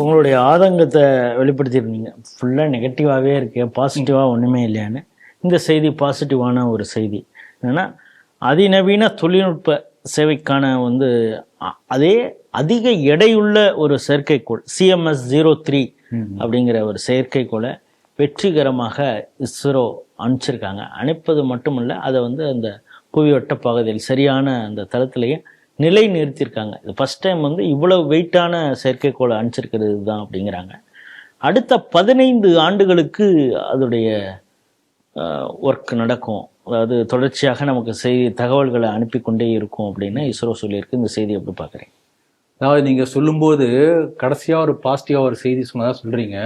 உங்களுடைய ஆதங்கத்தை வெளிப்படுத்தியிருந்தீங்க. ஃபுல்லாக நெகட்டிவாகவே இருக்கு. பாசிட்டிவாக ஒன்றுமே இல்லையான்னு. இந்த செய்தி பாசிட்டிவான ஒரு செய்தி. என்னன்னா அதிநவீன தொழில்நுட்ப சேவைக்கான வந்து அதே அதிக எடையுள்ள ஒரு செயற்கைக்கோள் சிஎம்எஸ் ஜீரோ த்ரீ அப்படிங்கிற ஒரு செயற்கைக்கோளை வெற்றிகரமாக இஸ்ரோ அனுப்பிச்சிருக்காங்க. அனுப்பது மட்டுமல்ல அதை வந்து அந்த புவிவட்ட பகுதியில் சரியான அந்த தளத்திலேயே நிலை நிறுத்தியிருக்காங்க இது ஃபர்ஸ்ட் டைம் வந்து இவ்வளவு வெயிட்டான செயற்கைக்கோளை அனுப்பிச்சிருக்கிறது தான் அப்படிங்கிறாங்க. அடுத்த பதினைந்து ஆண்டுகளுக்கு அதோடைய ஒர்க் நடக்கும். அதாவது தொடர்ச்சியாக நமக்கு செய்தி தகவல்களை அனுப்பி கொண்டே இருக்கும் அப்படின்னு இஸ்ரோ சொல்லியிருக்கு. இந்த செய்தி எப்படி பார்க்குறேன் அதாவது நீங்க சொல்லும்போது கடைசியா ஒரு பாசிட்டிவா ஒரு செய்தி சொன்னதா சொல்றீங்க.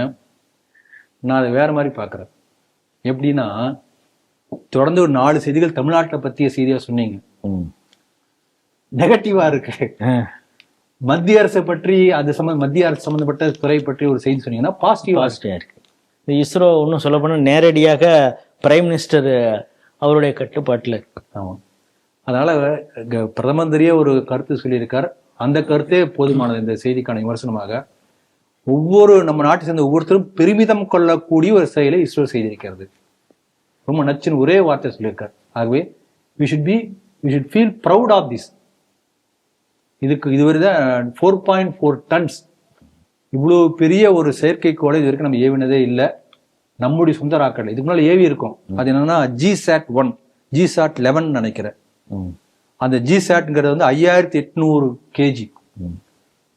நான் அதை வேற மாதிரி பார்க்கறேன். எப்படின்னா தொடர்ந்து ஒரு நாலு செய்திகள் தமிழ்நாட்டை பத்திய செய்தியா சொன்னீங்க. ம். நெகட்டிவா இருக்கு. மத்திய அரசை பற்றி அது சம்பந்த மத்திய அரசு சம்பந்தப்பட்ட துறை பற்றி ஒரு செய்தி சொன்னீங்கன்னா பாசிட்டிவா பாசிட்டிவாக இருக்கு. இந்த இஸ்ரோ இன்னும் சொல்ல போனால் நேரடியாக பிரைம் மினிஸ்டர் அவருடைய கட்டுப்பாட்டில் இருக்கு. அதனால க- பிரதம மந்திரியே ஒரு கருத்து சொல்லியிருக்கார். அந்த கருத்தே போதுமானது இந்த செய்திக்கான விமர்சனமாக. ஒவ்வொரு நம்ம நாட்டை சேர்ந்த ஒவ்வொருத்தரும் பெருமிதம் கொள்ளக்கூடிய ஒரு செயலை இஸ்ரோ செய்திருக்கிறது. ரொம்ப நச்சுன்னு ஒரே வார்த்தை சொல்லியிருக்கார். ஆகவே we should be we should feel proud of this இதுக்கு இதுவரை தான் ஃபோர் பாயிண்ட் ஃபோர் டன்ஸ் இவ்வளோ பெரிய ஒரு செயற்கைக்கோளை இது வரைக்கும் நம்ம ஏவினதே இல்லை. நம்முடைய சொந்த ராக்கெட்ல இதுக்கு முன்னாடி ஏவி இருக்கும். அது என்னன்னா GSAT one GSAT eleven நினைக்கிறேன். அந்த ஜி சாட்ங்கிறது வந்து ஐயாயிரத்தி எட்நூறு கேஜி ம்.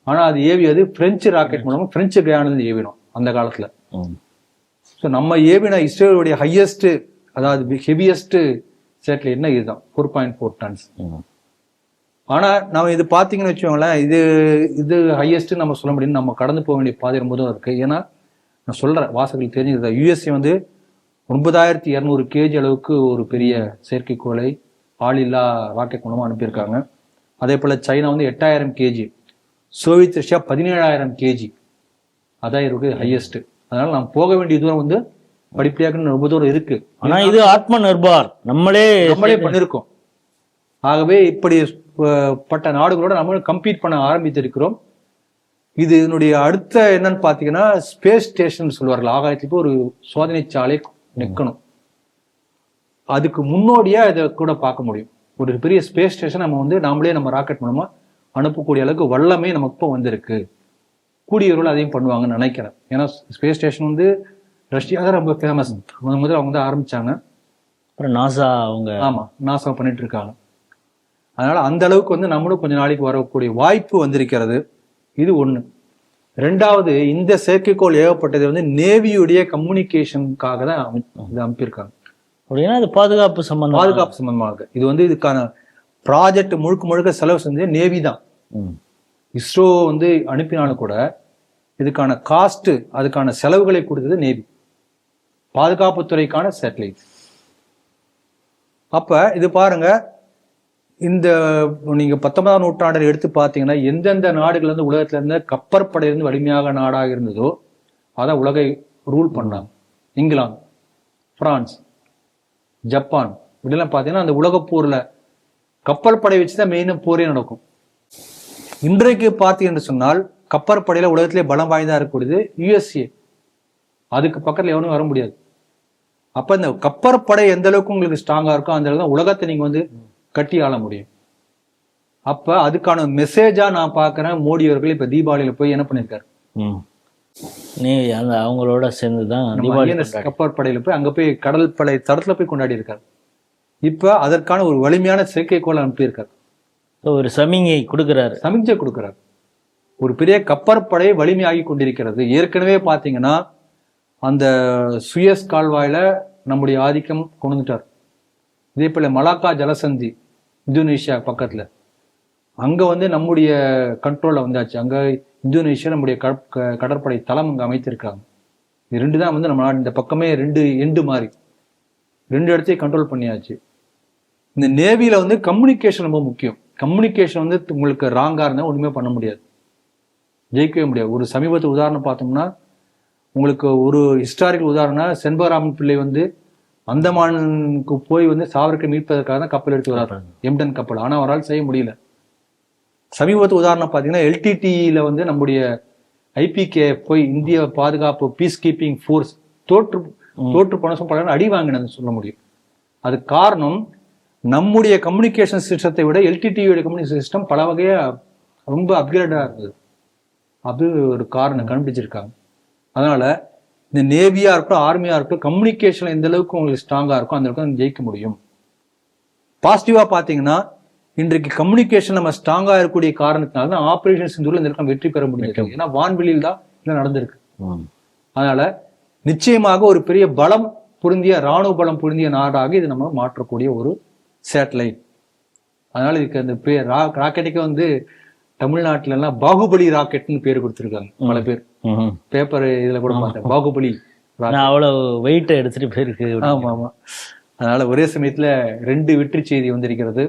ஆனா அது ஏவியது பிரெஞ்சு ராக்கெட் மூலமா பிரெஞ்சு கயானிலிருந்து ஏவினோம் அந்த காலத்துல. ஸோ நம்ம ஏவின இஸ்ரேலுடைய ஹையஸ்ட் அதாவது ஹெவியஸ்ட் சேட்டலைட் என்ன இதுதான்? ஃபோர் பாயிண்ட் ஃபோர் டன்ஸ் ம் ஆனா நம்ம இது பாத்தீங்கன்னு வச்சுக்கோங்களேன் இது இது ஹையஸ்ட் நம்ம சொல்ல முடியும். நம்ம கடந்து போக வேண்டிய பாதை ரொம்பதும் இருக்கு. ஏன்னா நான் சொல்றேன் வாசகர்கள் தெரிஞ்சுக்கிறதா? யூஎஸ்ஏ வந்து ஒன்பதாயிரத்தி இரநூறு கேஜி அளவுக்கு ஒரு பெரிய செயற்கைக்கோளை ஆளில்லா ராக்கெட் மூலமா அனுப்பியிருக்காங்க. அதே போல சைனா வந்து எட்டாயிரம் கேஜி சோவியத் ரஷ்யா பதினேழாயிரம் கேஜி அதான் இருக்கு ஹையஸ்ட் அதனால நாம் போக வேண்டிய தூரம் வந்து படிப்படியாக ரொம்ப தூரம் இருக்கு. ஆனா இது ஆத்ம நிர்பார். நம்மளே நம்மளே பண்ணிருக்கோம். ஆகவே இப்படி பட்ட நாடுகளோட நம்மளும் கம்பீட் பண்ண ஆரம்பித்திருக்கிறோம். இது இதனுடைய அடுத்த என்னன்னு பாத்தீங்கன்னா ஸ்பேஸ் ஸ்டேஷன் சொல்லுவார்கள். ஆகாயத்துக்கு ஒரு சோதனை சாலை நிக்கணும் அதுக்கு முன்னோடியா இதை கூட பார்க்க முடியும். ஒரு பெரிய ஸ்பேஸ் ஸ்டேஷன் நம்ம வந்து நாமளே நம்ம ராக்கெட் மூலமா அனுப்பக்கூடிய அளவுக்கு வல்லமே நமக்கு இப்போ வந்திருக்கு. கூடியவர்கள் அதையும் பண்ணுவாங்கன்னு நினைக்கிறேன். ஏன்னா ஸ்பேஸ் ஸ்டேஷன் வந்து ரஷ்யா தான் ரொம்ப ஃபேமஸ் முதல்ல அவங்க தான் ஆரம்பிச்சாங்க. அப்புறம் நாசா அவங்க ஆமா நாசம் பண்ணிட்டு இருக்காங்க. அதனால அந்த அளவுக்கு வந்து நம்மளும் கொஞ்ச நாளைக்கு வரக்கூடிய வாய்ப்பு வந்திருக்கிறது. இது ஒண்ணு. ரெண்டாவது இந்த செயற்கைக்கோள் ஏவப்பட்டது வந்து நேவியுடைய கம்யூனிகேஷனுக்காக தான் இது அனுப்பியிருக்காங்க அப்படின்னா அது பாதுகாப்பு சம்பந்தம்? பாதுகாப்பு சம்பந்தமாக. இது வந்து இதுக்கான ப்ராஜெக்ட் முழுக்க முழுக்க செலவு செஞ்சது நேவி தான். இஸ்ரோ வந்து அனுப்பினாலும் கூட இதுக்கான காஸ்ட் அதுக்கான செலவுகளை கொடுத்தது நேவி. பாதுகாப்புத்துறைக்கான சேட்டலைட் அப்ப இது பாருங்க இந்த நீங்க பத்தொன்பதாம் நூற்றாண்டில் எடுத்து பார்த்தீங்கன்னா எந்தெந்த நாடுகள் வந்து உலகத்துல இருந்து கப்பற்படை இருந்து வலிமையாக நாடாக இருந்ததோ அதான் உலகை ரூல் பண்ணாங்க. இங்கிலாந்து பிரான்ஸ் ஜப்பான் இப்படிலாம் பார்த்தீங்கன்னா அந்த உலகப் போர்ல கப்பல் படை வச்சு தான் மெயினாக போரே நடக்கும். இன்றைக்கு பார்த்தீங்கன்னு சொன்னால் கப்பற்படையில உலகத்திலே பலம் வாய்ந்தா இருக்கக்கூடியது யுஎஸ்ஏ அதுக்கு பக்கத்தில் எவனும் வர முடியாது. அப்ப இந்த கப்பற்படை எந்த அளவுக்கு உங்களுக்கு ஸ்ட்ராங்கா இருக்கோ அந்த அளவுக்கு தான் உலகத்தை நீங்க வந்து கட்டி ஆள முடியும். அப்ப அதுக்கான மெசேஜா நான் பார்க்கறேன். மோடி அவர்கள் இப்ப தீபாவளியில போய் என்ன பண்ணிருக்காரு? ம். நீ அந்த அவங்களோட சேர்ந்து தான் தீபாவளி கப்பற்படையில போய் அங்க போய் கடல் படை தடத்துல போய் கொண்டாடி இருக்காரு. இப்ப அதற்கான ஒரு வலிமையான செயற்கைக்கோள் அனுப்பியிருக்காரு ஒரு சமிங்கை கொடுக்குறாரு. சமிக்ஞை கொடுக்கிறார். ஒரு பெரிய கப்பற்படை வலிமையாகி கொண்டிருக்கிறது. ஏற்கனவே பாத்தீங்கன்னா அந்த சுயஸ் கால்வாயில நம்முடைய ஆதிக்கம் கொண்டு வந்துட்டார் இதே போல மலாக்கா ஜலசந்தி. இந்தோனேஷியா பக்கத்தில். அங்கே வந்து நம்முடைய கண்ட்ரோலில் வந்தாச்சு. அங்கே இந்தோனேஷியா நம்முடைய க- கடற்படை தளம் அங்கே அமைத்திருக்காங்க இது ரெண்டு தான் வந்து நம்ம நாடு இந்த பக்கமே ரெண்டு எண்டு மாதிரி ரெண்டு இடத்தையும் கண்ட்ரோல் பண்ணியாச்சு. இந்த நேவியில் வந்து கம்யூனிகேஷன் ரொம்ப முக்கியம். கம்யூனிகேஷன் வந்து உங்களுக்கு ராங்காக இருந்தால் ஒன்றுமே பண்ண முடியாது. ஜெயிக்கவே முடியாது. ஒரு சமீபத்து உதாரணம் பார்த்தோம்னா உங்களுக்கு ஒரு ஹிஸ்டாரிக்கல் உதாரணம் செண்பகராமன் பிள்ளை வந்து அந்தமானுக்கு போய் வந்து சாவர்க்கை மீட்பதற்காக தான் கப்பல் எடுத்து வராரு. எம்டன் கப்பல். ஆனா அவரால் செய்ய முடியல. சமீபத்து உதாரணம் பார்த்தீங்கன்னா எல்டிடியில வந்து நம்முடைய ஐபிகே போய் இந்திய பாதுகாப்பு பீஸ் கீப்பிங் ஃபோர்ஸ் தோற்று தோற்று போன பல அடி வாங்கினது சொல்ல முடியும். அது காரணம் நம்முடைய கம்யூனிகேஷன் சிஸ்டத்தை விட எல்டிடியோட கம்யூனிகேஷன் சிஸ்டம் பல வகையா ரொம்ப அப்கிரேடா இருந்தது. அது ஒரு காரணம் கண்டுபிடிச்சிருக்காங்க. அதனால இந்த நேவியா இருக்கட்டும் ஆர்மியா இருக்கட்டும் கம்யூனிகேஷன் எந்த அளவுக்கு உங்களுக்கு ஸ்ட்ராங்கா இருக்கும் அந்த அளவுக்கு ஜெயிக்க முடியும். பாசிட்டிவா பாத்தீங்கன்னா இன்றைக்கு கம்யூனிகேஷன் நம்ம ஸ்ட்ராங்கா இருக்கக்கூடிய காரணத்தினால தான் ஆபரேஷன் சிந்தூர்ல இந்த இடத்துல வெற்றி பெற முடிஞ்சது ஏன்னா வான்வெளியில் தான் இதெல்லாம் நடந்திருக்கு. அதனால நிச்சயமாக ஒரு பெரிய பலம் பொருந்திய ராணுவ பலம் பொருந்திய நாடாக இது நம்ம மாற்றக்கூடிய ஒரு சேட்டலைட் அதனால இதுக்கு அந்த பேர் ரா- ராக்கெட்டுக்கு வந்து தமிழ்நாட்டுல எல்லாம் பாகுபலி ராக்கெட்னு பேர் கொடுத்திருக்காங்க பல பேர். பேப்பர் இதுல கூட பார்த்தேன். பாகுபலி அவ்வளவு வெயிட் எடுத்துட்டு போயிருக்கு. ஆமா ஆமா. அதனால ஒரே சமயத்துல ரெண்டு வெற்றி செய்தி வந்திருக்கிறது.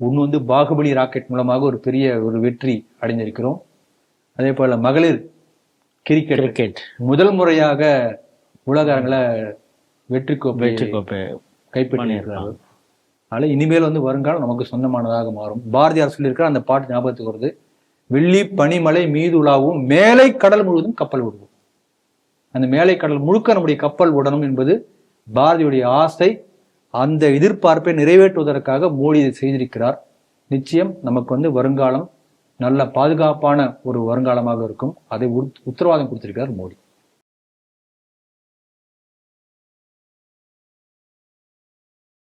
ஒண்ணு வந்து பாகுபலி ராக்கெட் மூலமாக ஒரு பெரிய ஒரு வெற்றி அடைஞ்சிருக்கிறோம் அதே போல மகளிர் கிரிக்கெட். கிரிக்கெட். முதல் முறையாக உலக அரங்கில வெற்றி கோப்பை வெற்றி கோப்பை கைப்பற்றியிருக்கிறார்கள் அதனால இனிமேல் வந்து வருங்காலம் நமக்கு சொந்தமானதாக மாறும். பாரதியார் சொல்லியிருக்கிற அந்த பாட்டு ஞாபகத்துக்கு வருது. வெள்ளி பனிமலை மீது உலாவும் மேலை கடல் முழுவதும் கப்பல் விடுவோம் அந்த மேலை கடல் முழுக்க நம்முடைய கப்பல் விடணும் என்பது பாரதியுடைய ஆசை. அந்த எதிர்பார்ப்பை நிறைவேற்றுவதற்காக மோடி இதை செய்திருக்கிறார். நிச்சயம் நமக்கு வந்து வருங்காலம் நல்ல பாதுகாப்பான ஒரு வருங்காலமாக இருக்கும். அதை உத்தரவாதம் கொடுத்திருக்கிறார் மோடி.